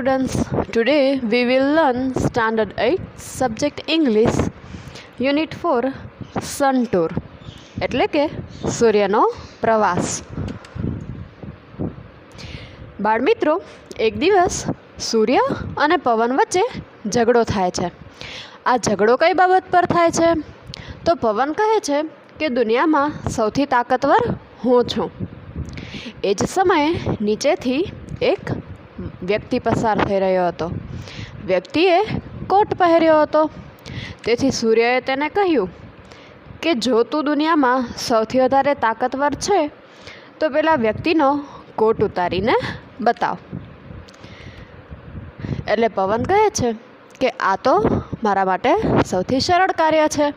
students, today we will learn standard 8 subject English unit 4 sun tour. એટલે કે સૂર્યનો પ્રવાસ. બાળમિત્રો એક દિવસ સૂર્ય અને પવન વચ્ચે ઝઘડો થાય છે. આ ઝઘડો કઈ બાબત પર થાય છે? તો પવન કહે છે કે દુનિયામાં સૌથી તાકાતવર હું છું. એ જ સમયે નીચેથી એક વ્યક્તિ પસાર થઈ રહ્યો હતો. વ્યક્તિએ કોટ પહેર્યો હતો. તેથી સૂર્યએ તેને કહ્યું કે, જો તું દુનિયામાં સૌથી વધારે તાકાતવર છે, તો પેલા વ્યક્તિનો કોટ ઉતારીને બતાવ. એટલે પવન કહે છે કે, આ તો મારા માટે સૌથી સરળ કાર્ય છે.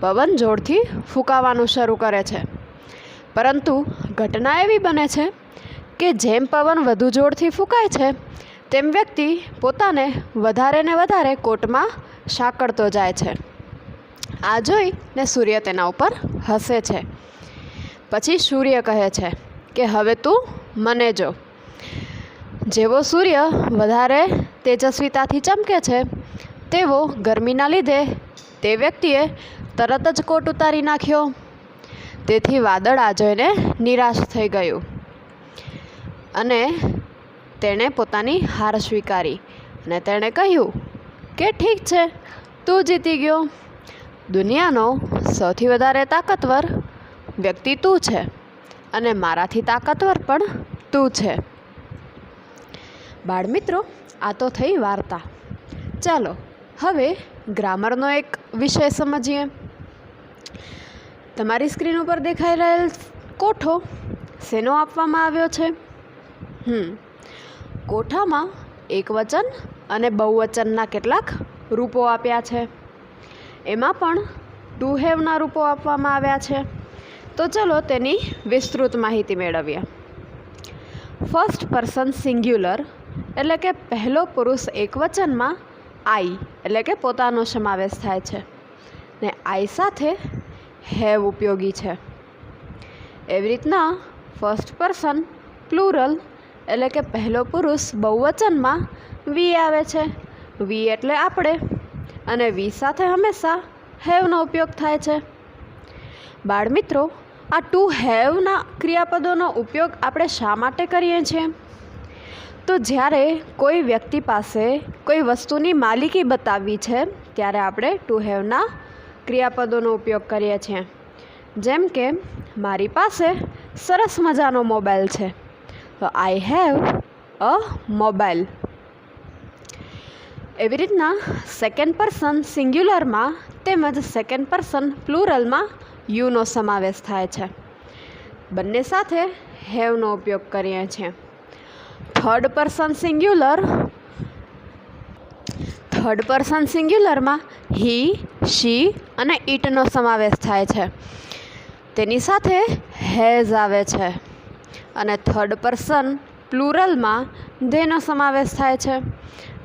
પવન જોરથી ફૂંકાવાનું શરૂ કરે છે. પરંતુ ઘટના એવી બને છે કે જેમ પવન વધુ જોરથી ફૂંકાય છે, તેમ વ્યક્તિ પોતાને વધારે ને વધારે કોટમાં સાંકળતો જાય છે. આ જોઈને સૂર્ય તેના ઉપર હસે છે. પછી સૂર્ય કહે છે કે, હવે તું મને જો. જેવો સૂર્ય વધારે તેજસ્વીતાથી ચમકે છે, તેવો ગરમીના લીધે તે વ્યક્તિએ તરત જ કોટ ઉતારી નાખ્યો. તેથી વાદળ આ જોઈને નિરાશ થઈ ગયું. અને તેણે પોતાની હાર સ્વીકારી અને તેણે કહ્યું કે ઠીક છે, તું જીતી ગયો. દુનિયાનો સૌથી વધારે તાકાતવર વ્યક્તિ તું છે અને મારાથી તાકાતવર પણ તું છે. બાળમિત્રો, આ તો થઈ વાર્તા. ચાલો, હવે ગ્રામરનો એક વિષય સમજીએ. તમારી સ્ક્રીન ઉપર દેખાઈ રહેલ કોઠો શેનો આપવામાં આવ્યો છે? હમ. કોઠામાં એક વચન અને બહુવચનના કેટલાક રૂપો આપ્યા છે. એમાં પણ ટુ હેવના રૂપો આપવામાં આવ્યા છે. તો ચલો તેની વિસ્તૃત માહિતી મેળવીએ. ફર્સ્ટ પર્સન સિંગ્યુલર એટલે કે પહેલો પુરુષ એકવચનમાં આઈ એટલે કે પોતાનો સમાવેશ થાય છે. ને આઈ સાથે હેવ ઉપયોગી છે. એવી રીતના ફર્સ્ટ પર્સન પ્લુરલ એટલે કે પહેલો પુરુષ બહુવચનમાં વી આવે છે. વી એટલે આપણે. અને વી સાથે હંમેશા હેવનો ઉપયોગ થાય છે. બાળમિત્રો, આ ટુ હેવના ક્રિયાપદોનો ઉપયોગ આપણે શા માટે કરીએ છીએ? તો જ્યારે કોઈ વ્યક્તિ પાસે કોઈ વસ્તુની માલિકી બતાવવી છે, ત્યારે આપણે ટુ હેવના ક્રિયાપદોનો ઉપયોગ કરીએ છીએ. જેમ કે, મારી પાસે સરસ મજાનો મોબાઈલ છે. આઈ હેવ અ મોબાઈલ એવી રીતના સેકન્ડ પર્સન સિંગ્યુલરમાં તેમજ સેકન્ડ પર્સન પ્લુરલમાં યુનો સમાવેશ થાય છે. બંને સાથે હેવનો ઉપયોગ કરીએ છીએ. Third person singular third person સિંગ્યુલરમાં he she અને ઇટનો સમાવેશ થાય છે. તેની સાથે હેઝ આવે છે. અને થર્ડ પર્સન પ્લુરલમાં ધેનો સમાવેશ થાય છે.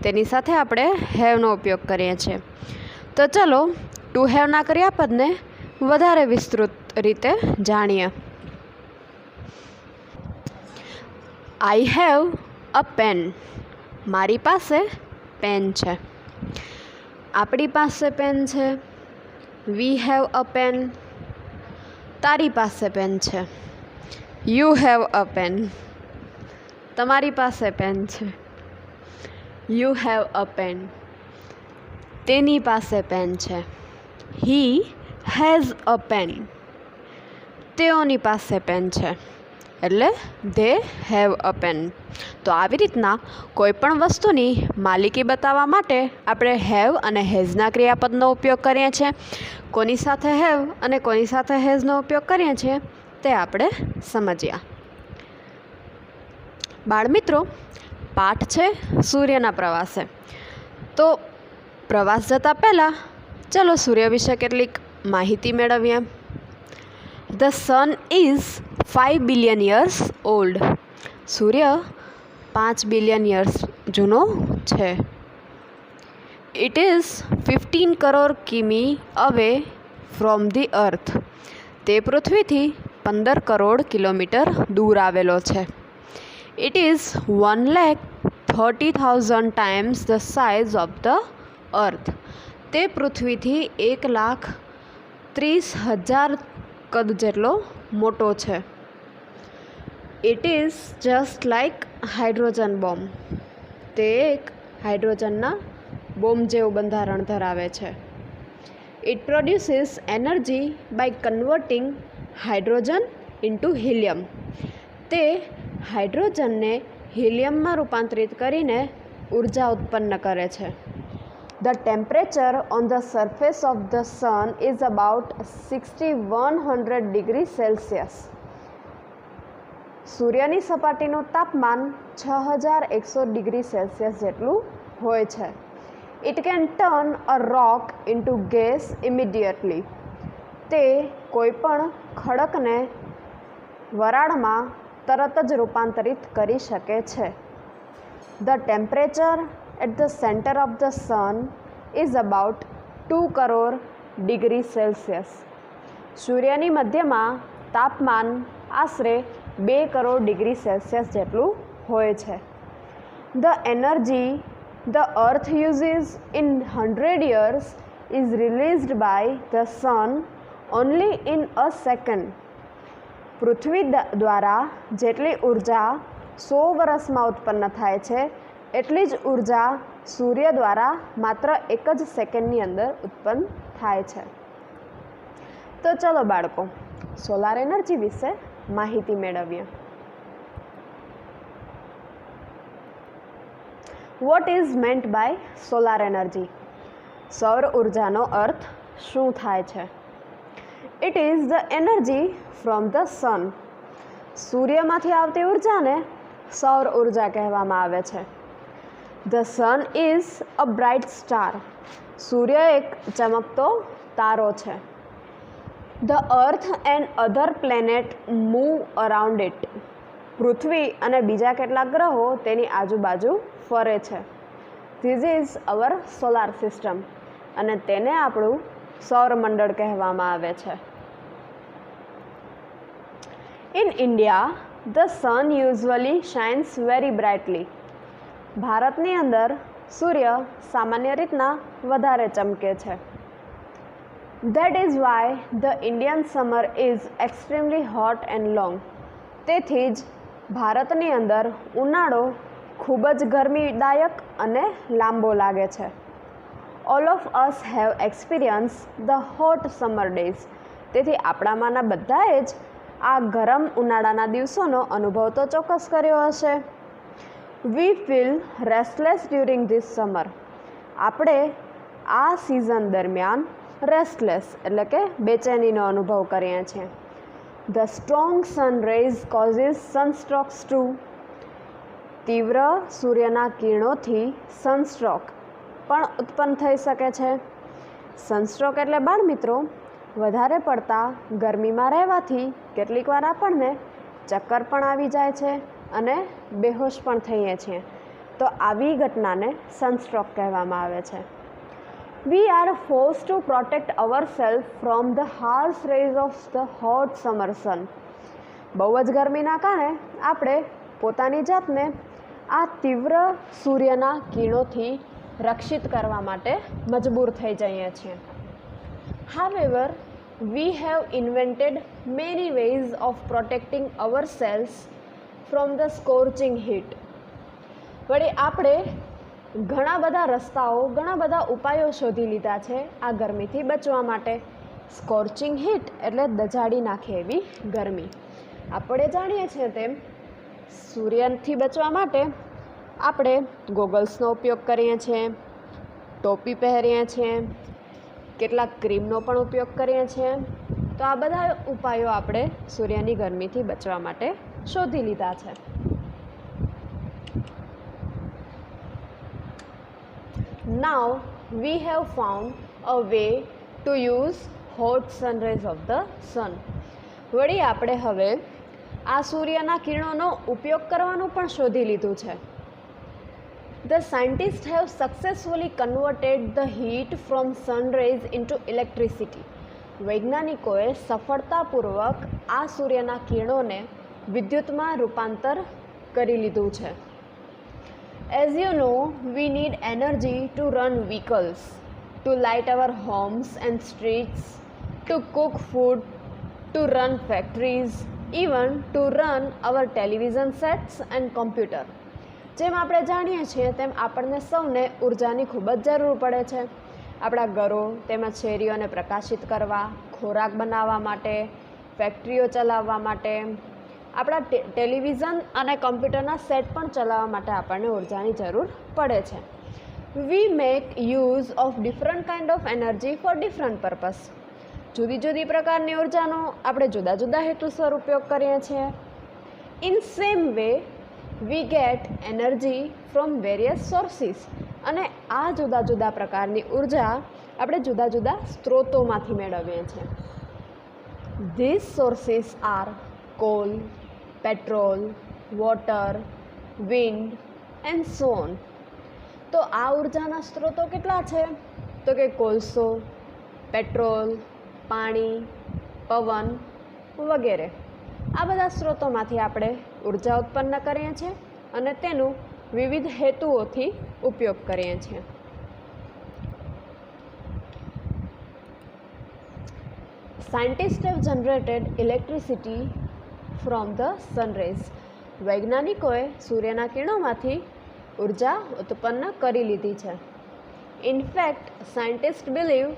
તેની સાથે આપણે હેવનો ઉપયોગ કરીએ છીએ. તો ચલો ટુ હેવના ક્રિયાપદને વધારે વિસ્તૃત રીતે જાણીએ. આઈ હેવ અ પેન મારી પાસે પેન છે. આપણી પાસે પેન છે. વી હેવ અ પેન તારી પાસે પેન છે. યુ હેવ અ પેન તમારી પાસે પેન છે. યુ હેવ અ પેન તેની પાસે પેન છે. હી હેઝ અ પેન તેઓની પાસે પેન છે. એટલે ધે હેવ અ પેન તો આવી રીતના કોઈ પણ વસ્તુની માલિકી બતાવવા માટે આપણે હેવ અને હેઝના ક્રિયાપદનો ઉપયોગ કરીએ છીએ. કોની સાથે હેવ અને કોની સાથે હેઝનો ઉપયોગ કરીએ છીએ? તે આપણે સમજ્યા બાળમિત્રો, પાઠ છે સૂર્યના પ્રવાસે. તો પ્રવાસ જતાં પહેલાં ચલો સૂર્ય વિશે કેટલીક માહિતી મેળવીએ. The sun is five billion years old સૂર્ય પાંચ બિલિયન યર્સ જૂનો છે. ઇટ ઇઝ ફિફ્ટીન કરોડ કિમી અવે ફ્રોમ ધી અર્થ તે પૃથ્વીથી પંદર કરોડ કિલોમીટર દૂર આવેલો છે. It is one lakh thirty thousand times the size of the earth તે પૃથ્વીથી એક લાખ ત્રીસ હજાર કદ જેટલો મોટો છે. It is just like hydrogen bomb તે એક હાઇડ્રોજનના બોમ્બ જેવું બંધારણ ધરાવે છે. It produces energy by converting hydrogen into helium. તે હાઇડ્રોજનને હિલિયમમાં રૂપાંતરિત કરીને ઊર્જા ઉત્પન્ન કરે છે. The temperature on the surface of the sun is about sixty one hundred degree Celsius. સૂર્યની સપાટીનું તાપમાન છ હજાર એકસો ડિગ્રી સેલ્સિયસ જેટલું હોય છે. It can turn a rock into gas immediately તે કોઈપણ ખડકને વરાળમાં તરત જ રૂપાંતરિત કરી શકે છે. The temperature at the centre of the sun is about two crore degree Celsius સૂર્યની મધ્યમાં તાપમાન આશરે બે કરોડ ડિગ્રી સેલ્સિયસ જેટલું હોય છે. The energy the earth uses in hundred years is released by the sun only in a second પૃથ્વી દ્વારા જેટલી ઊર્જા સો વર્ષમાં ઉત્પન્ન થાય છે, એટલી જ ઊર્જા સૂર્ય દ્વારા માત્ર એક જ સેકન્ડની અંદર ઉત્પન્ન થાય છે. તો ચલો બાળકો સોલાર એનર્જી વિશે માહિતી મેળવીએ. What is meant by solar energy સૌર ઉર્જાનો અર્થ શું થાય છે? It is the energy from the sun સૂર્યમાંથી આવતી ઉર્જાને સૌર ઊર્જા કહેવામાં આવે છે. The sun is a bright star સૂર્ય એક ચમકતો તારો છે. The earth and other planet move around it પૃથ્વી અને બીજા કેટલાક ગ્રહો તેની આજુબાજુ ફરે છે. These is our solar system અને તેને આપણું સૌરમંડળ કહેવામાં આવે છે. In India the sun usually shines very brightly ભારતની અંદર સૂર્ય સામાન્ય રીતના વધારે ચમકે છે that is why the Indian summer is extremely hot and long તેથી જ ભારતની અંદર ઉનાળો ખૂબ જ ગરમીદાયક અને લાંબો લાગે છે all of us have experience the hot summer days તેથી આપણામાંના બધાએ જ આ ગરમ ઉનાળાના દિવસોનો અનુભવ તો ચોક્કસ કર્યો હશે. We feel restless during this summer આપણે આ સિઝન દરમિયાન રેસ્ટલેસ એટલે કે બેચેનીનો અનુભવ કરીએ છીએ. The strong sun rays causes sunstrokes too તીવ્ર સૂર્યના કિરણોથી સનસ્ટ્રોક પણ ઉત્પન્ન થઈ શકે છે. સનસ્ટ્રોક એટલે બાળ મિત્રો વધારે પડતા ગરમીમાં રહેવાથી કેટલીક વાર આપણને ચક્કર પણ આવી જાય છે અને બેહોશ પણ થઈએ છીએ. તો આવી ઘટનાને સનસ્ટ્રોક કહેવામાં આવે છે. We are force to protect our self from the harsh rays of the hot summer sun બહુ જ ગરમીના કારણે આપણે પોતાની જાતને આ તીવ્ર સૂર્યના કિરણોથી રક્ષિત કરવા માટે મજબૂર થઈ જઈએ છીએ. However, we have invented many ways of protecting ourselves from the scorching heat. વળી આપણે ઘણા બધા રસ્તાઓ ઘણા બધા ઉપાયો શોધી લીધા છે આ ગરમીથી બચવા માટે સ્કોર્ચિંગ હીટ એટલે દજાડી નાખે એવી ગરમી આપણે જાણીએ છીએ તેમ સૂર્યથી બચવા માટે આપણે ગોગલ્સનો ઉપયોગ કરીએ છીએ ટોપી પહેરીએ છીએ કેટલાક ક્રીમનો પણ ઉપયોગ કરીએ છીએ. તો આ બધા ઉપાયો આપણે સૂર્યની ગરમીથી બચવા માટે શોધી લીધા છે. Now we have found a way to use hot sunrays of the sun વળી આપણે હવે આ સૂર્યના કિરણોનો ઉપયોગ કરવાનું પણ શોધી લીધું છે. The scientists have successfully converted the heat from sun rays into electricity. વૈજ્ઞાનિકોએ સફળતાપૂર્વક આ સૂર્યના કિરણોને વિદ્યુતમાં રૂપાંતર કરી લીધું છે As you know, we need energy to run vehicles, to light our homes and streets, to cook food, to run factories, even to run our television sets and computer. જેમ આપણે જાણીએ છીએ તેમ આપણને સૌને ઉર્જાની ખૂબ જ જરૂર પડે છે. આપણા ઘરો તેમજ શેરીઓને પ્રકાશિત કરવા, ખોરાક બનાવવા માટે, ફેક્ટરીઓ ચલાવવા માટે, આપણા ટેલિવિઝન અને કમ્પ્યુટરના સેટ પણ ચલાવવા માટે આપણને ઉર્જાની જરૂર પડે છે. We make use of different kind of energy for different purpose જુદી જુદી પ્રકારની ઉર્જાનો આપણે જુદા જુદા હેતુસર ઉપયોગ કરીએ છીએ. In same way we get energy from various sources અને આ જુદા જુદા પ્રકારની ઊર્જા આપણે જુદા જુદા સ્ત્રોતોમાંથી મેળવીએ છીએ. This sources are coal petrol water wind and sun તો આ ઉર્જાના સ્ત્રોતો કેટલા છે? તો કે કોલસો, પેટ્રોલ, પાણી, પવન વગેરે. આ બધા સ્ત્રોતોમાંથી આપણે ઊર્જા ઉત્પન્ન કરીએ છીએ અને તેનું વિવિધ હેતુઓથી ઉપયોગ કરીએ છીએ have generated electricity from the sun rays. વૈજ્ઞાનિકોએ સૂર્યના કિરણોમાંથી ઊર્જા ઉત્પન્ન કરી લીધી છે in fact scientist believe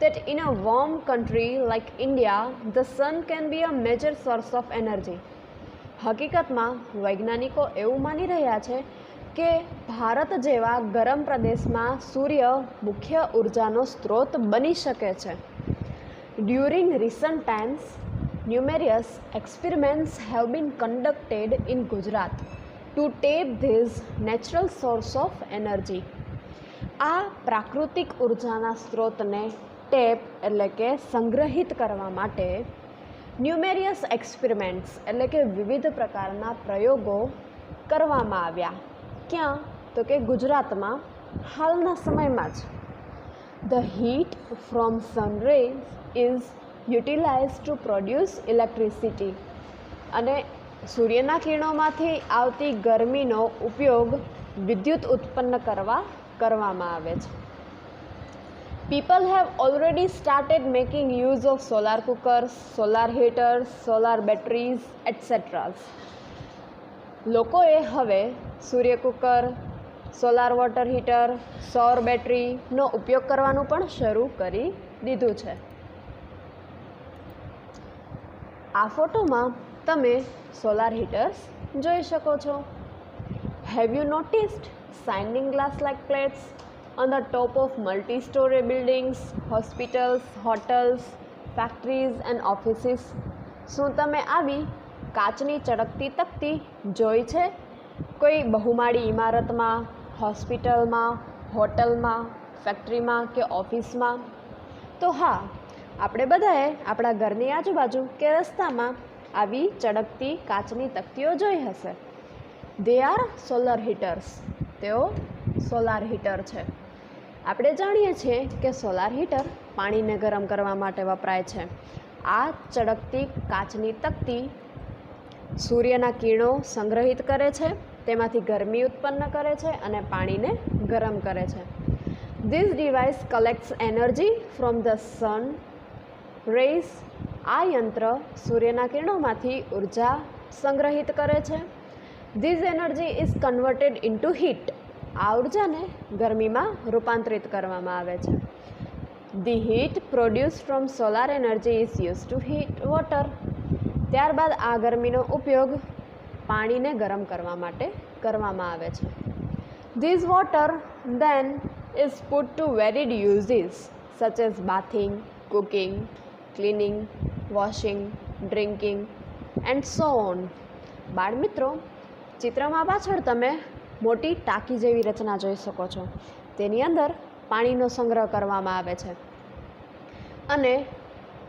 that in a warm country like India, the sun can be a major source of energy. હકીકતમાં વૈજ્ઞાનિકો એવું માની રહ્યા છે કે ભારત જેવા ગરમ પ્રદેશમાં સૂર્ય મુખ્ય ઉર્જાનો સ્ત્રોત બની શકે છે During recent times, numerous experiments have been conducted in Gujarat to tap this natural source of energy. આ પ્રાકૃતિક ઉર્જાના સ્ત્રોતને ટેપ એટલે કે સંગ્રહિત કરવા માટે ન્યુમેરિયસ એક્સપેરિમેન્ટ્સ એટલે કે વિવિધ પ્રકારના પ્રયોગો કરવામાં આવ્યા. ક્યાં? તો કે ગુજરાતમાં હાલના સમયમાં જ. The heat from sunrays is utilize to produce electricity અને સૂર્યના કિરણોમાંથી આવતી ગરમીનો ઉપયોગ વિદ્યુત ઉત્પન્ન કરવા કરવામાં આવે છે. People have already started making use of solar cookers, solar heaters, solar batteries, etc. લોકોએ હવે સૂર્ય કુકર સોલાર વોટર હીટર સૌર બેટરીનો ઉપયોગ કરવાનું પણ શરૂ કરી દીધું છે. આ ફોટોમાં તમે સોલાર હીટર્સ જોઈ શકો છો. Have you noticed shining glass like plates on the top of multi-story buildings, hospitals, hotels, factories and offices. શું તમે આવી કાચની ચળકતી તકતી જોઈ છે? કોઈ બહુમાળી ઇમારતમાં હોસ્પિટલમાં હોટલમાં ફેક્ટરીમાં કે ઓફિસમાં? તો હા આપણે બધાએ આપણા ઘરની આજુબાજુ કે રસ્તામાં આવી ચળકતી કાચની તકતીઓ જોઈ હશે. દે આર સોલર હીટર્સ તેઓ સોલાર હીટર છે. આપણે જાણીએ છીએ કે સોલાર હીટર પાણીને ગરમ કરવા માટે વપરાય છે. આ ચળકતી કાચની તકતી સૂર્યના કિરણો સંગ્રહિત કરે છે, તેમાંથી ગરમી ઉત્પન્ન કરે છે અને પાણીને ગરમ કરે છે. This device collects energy from the sun rays આ યંત્ર સૂર્યના કિરણોમાંથી ઊર્જા સંગ્રહિત કરે છે. This energy is converted into heat આ ઉર્જાને ગરમીમાં રૂપાંતરિત કરવામાં આવે છે. The heat produce from solar energy is use to heat water ત્યારબાદ આ ગરમીનો ઉપયોગ પાણીને ગરમ કરવા માટે કરવામાં આવે છે. These water then is put to varied uses such as bathing cooking cleaning washing drinking and so on બાળમિત્રો, ચિત્રમાં પાછળ તમે મોટી ટાંકી જેવી રચના જોઈ શકો છો. તેની અંદર પાણીનો સંગ્રહ કરવામાં આવે છે. અને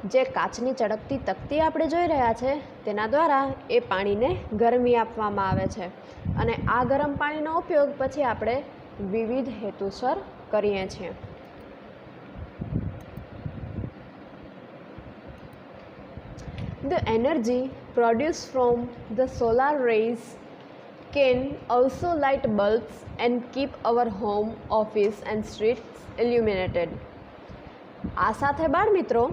જે કાચની ચળકતી તકતી આપણે જોઈ રહ્યા છે, તેના દ્વારા એ પાણીને ગરમી આપવામાં આવે છે. અને આ ગરમ પાણીનો ઉપયોગ પછી આપણે વિવિધ હેતુસર કરીએ છીએ. The energy produced from the solar rays can also light bulbs and keep our home, office and streets illuminated. આ સાથે બાળ મિત્રો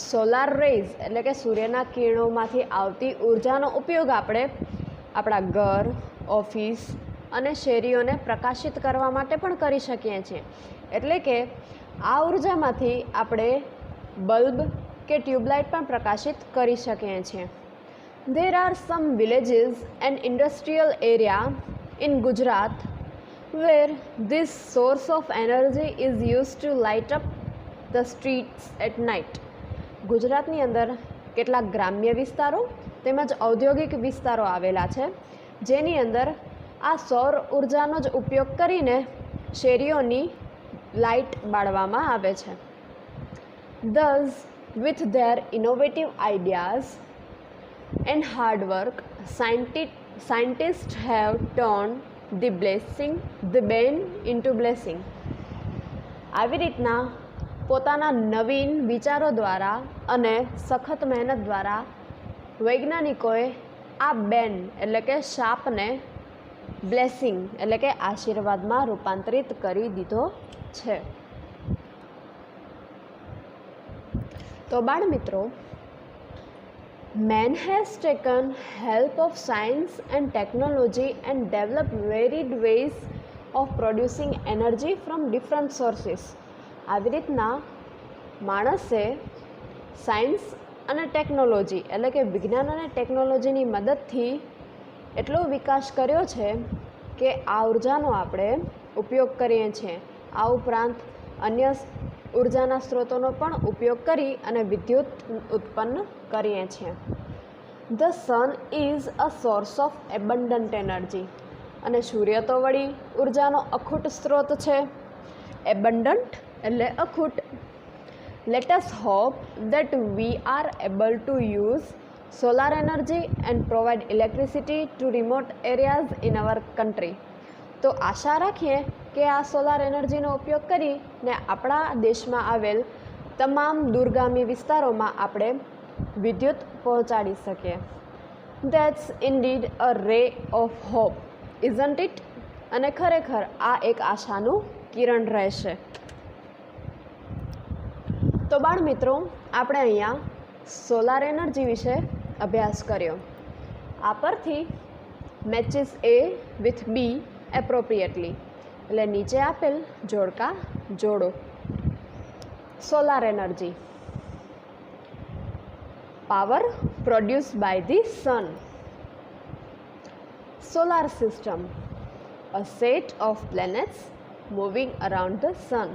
સોલાર રેઝ એટલે કે સૂર્યના કિરણોમાંથી આવતી ઉર્જાનો ઉપયોગ આપણે આપણા ઘર ઓફિસ અને શેરીઓને પ્રકાશિત કરવા માટે પણ કરી શકીએ છીએ એટલે કે આ ઉર્જામાંથી આપણે બલ્બ કે ટ્યુબલાઇટ પણ પ્રકાશિત કરી શકીએ છીએ There are some villages and industrial area in Gujarat where this source of energy is used to light up the streets at night. ગુજરાતની અંદર કેટલાક ગ્રામ્ય વિસ્તારો તેમજ ઔદ્યોગિક વિસ્તારો આવેલા છે જેની અંદર આ સૌર ઉર્જાનો જ ઉપયોગ કરીને શેરીઓની લાઇટ બાળવામાં આવે છે Thus, with their innovative ideas and hard work, scientists have turned the blessing, the bane into blessing. આવી રીતના પોતાના નવીન વિચારો દ્વારા અને સખત મહેનત દ્વારા વૈજ્ઞાનિકોએ આ બેન એટલે કે શાપને બ્લેસિંગ એટલે કે આશીર્વાદમાં રૂપાંતરિત કરી દીધો છે તો બાળ મિત્રો Man has taken help of science and technology and developed varied ways of producing energy from different sources. આવી રીતના માણસે સાયન્સ અને ટેકનોલોજી એટલે કે વિજ્ઞાન અને ટેકનોલોજીની મદદથી એટલો વિકાસ કર્યો છે કે આ ઉર્જાનો આપણે ઉપયોગ કરીએ છીએ આ ઉપરાંત અન્ય ઉર્જાના સ્ત્રોતોનો પણ ઉપયોગ કરી અને વિદ્યુત ઉત્પન્ન કરીએ છીએ. The sun is a source of abundant energy. અને સૂર્ય તો વળી ઉર્જાનો અખૂટ સ્ત્રોત છે. એબન્ડન્ટ એટલે અખૂટ. Let's hope that we are able to use solar energy and provide electricity to remote areas in our country તો આશા રાખીએ કે આ સોલાર એનર્જીનો ઉપયોગ કરીને આપણા દેશમાં આવેલ તમામ દૂરગામી વિસ્તારોમાં આપણે વિદ્યુત પહોંચાડી શકીએ. દેટ્સ ઇનડીડ અ રે ઓફ હોપ ઇઝન્ટ ઇટ અને ખરેખર આ એક આશાનું કિરણ રહેશે. તો બાળ મિત્રો, આપણે અહીંયા સોલાર એનર્જી વિશે અભ્યાસ કર્યો. આ પરથી matches A with B appropriately એટલે નીચે આપેલ જોડકા જોડો solar energy power produce by the sun solar system a set of planets moving around the sun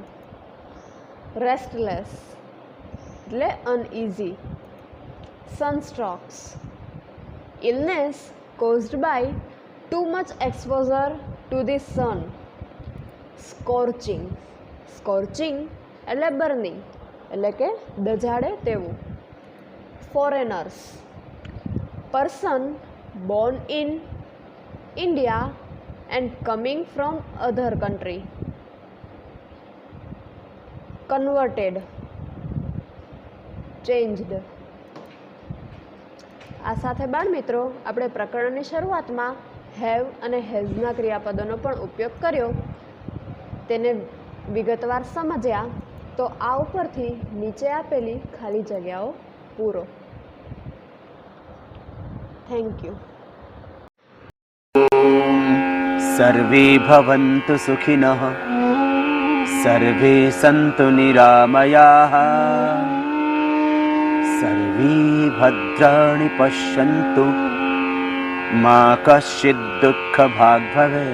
restless એટલે uneasy sunstrokes illness caused by too much exposure to the sun scorching scorching એટલે burning એટલે કે દજાડે તેવું foreigners person born in India and coming from other country converted changed આ સાથે બાળ મિત્રો આપણે પ્રકરણની શરૂઆતમાં હેવ અને હેઝના ક્રિયાપદોનો પણ ઉપયોગ કર્યો તેને વિગતવાર સમજ્યા, તો આ ઉપરથી નીચે આપેલી ખાલી જગ્યાઓ પૂરો. થેન્ક યુ સર્વે ભવંતુ સુખિનઃ સર્વે સંતુ નિરામયા સર્વે ભદ્રાણી પશ્યંતુ મા કશ્ચિદ દુઃખ ભાગ ભવે